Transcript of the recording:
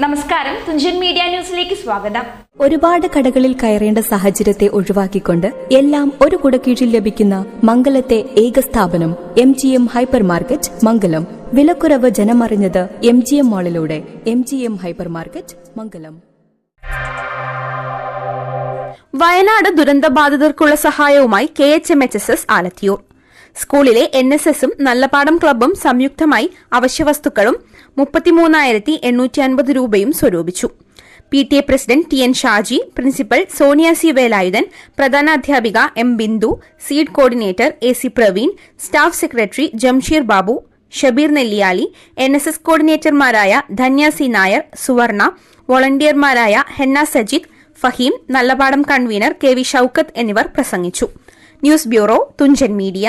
നമസ്കാരം. തുഞ്ചൻ മീഡിയ ന്യൂസിലേക്ക് സ്വാഗതം. ഒരുപാട് കടകളിൽ കയറേണ്ട സാഹചര്യത്തെ ഒഴിവാക്കിക്കൊണ്ട് എല്ലാം ഒരു കുടക്കീഴിൽ ലഭിക്കുന്ന മംഗലത്തെ ഏക സ്ഥാപനം M G M hypermarket Mangalam. വിലക്കുറവ് ജനമറിഞ്ഞത് M G M മാളിലൂടെ M G M hypermarket Mangalam. Wayanad ദുരന്തബാധിതർക്കുള്ള സഹായവുമായി K H M H S S Alathiyur. സ്കൂളിലെ എൻ എസ് എസും നല്ലപാടം ക്ലബ്ബും സംയുക്തമായി അവശ്യവസ്തുക്കളും മുപ്പത്തിമൂന്നായിരത്തി എണ്ണൂറ്റി അൻപത് രൂപയും സ്വരൂപിച്ചു. P T A president T N Shaji principal Sonia C Velayudhan പ്രധാനാധ്യാപിക M Bindu seed coordinator A C Praveen staff secretary Jamsheer Babu Shabeer Nelliyali N S S കോർഡിനേറ്റർമാരായ Dhanya C Nair Suvarna വോളണ്ടിയർമാരായ Henna Sajith Faheem Nallapadam convener K V Shoukath എന്നിവർ പ്രസംഗിച്ചു. News bureau Thunchan media.